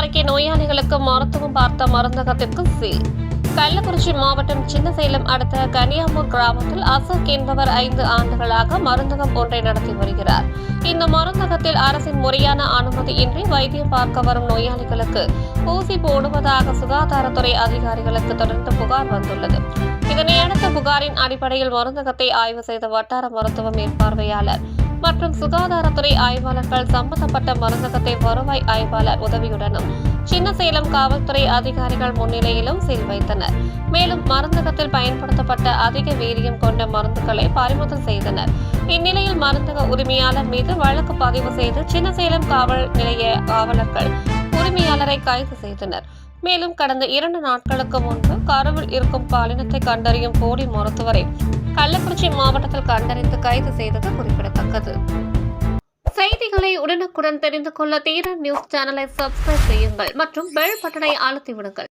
நோயாளிகளுக்கு மருத்துவம் பார்த்த மருந்தகத்திற்கு சீல். கள்ளக்குறிச்சி மாவட்டம் சின்னசேலம் அடுத்த கனியாமூர் கிராமத்தில் அசோக் என்பவர் ஐந்து ஆண்டுகளாக மருந்தகம் ஒன்றை நடத்தி வருகிறார். இந்த மருந்தகத்தில் அரசின் முறையான அனுமதியின்றி வைத்தியம் பார்க்க வரும் நோயாளிகளுக்கு ஊசி போடுவதாக சுகாதாரத்துறை அதிகாரிகளுக்கு தொடர்ந்து புகார் வந்துள்ளது. இதனையடுத்து புகாரின் அடிப்படையில் மருந்தகத்தை ஆய்வு செய்த வட்டார மருத்துவ மேற்பார்வையாளர் மற்றும் சுகாதாரத்துறை ஆய்வாளர்கள் சம்பந்தப்பட்ட மருந்தகத்தை வருவாய் ஆய்வாளர் உதவியுடனும் சின்ன சேலம் காவல்துறை அதிகாரிகள் முன்னிலையிலும் சீல் வைத்தனர். மேலும் மருந்தகத்தில் பயன்படுத்தப்பட்ட அதிக வீரியம் கொண்ட மருந்துகளை பறிமுதல் செய்தனர். இந்நிலையில் மருந்தக உரிமையாளர் மீது வழக்கு பதிவு செய்து சின்னசேலம் காவல் நிலைய காவலர்கள் உரிமையாளரை கைது செய்தனர். மேலும் கடந்த இரண்டு நாட்களுக்கு முன்பு கருவில் இருக்கும் பாலினத்தை கண்டறியும் போலி மருத்துவரை கள்ளக்குறிச்சி மாவட்டத்தில் கண்டறிந்து கைது செய்தது குறிப்பிடத்தக்கது. செய்திகளை உடனுக்குடன் தெரிந்து கொள்ள தீரன் நியூஸ் சேனலை சப்ஸ்கிரைப் செய்யுங்கள் மற்றும் பெல் பட்டனை அழுத்தி விடுங்கள்.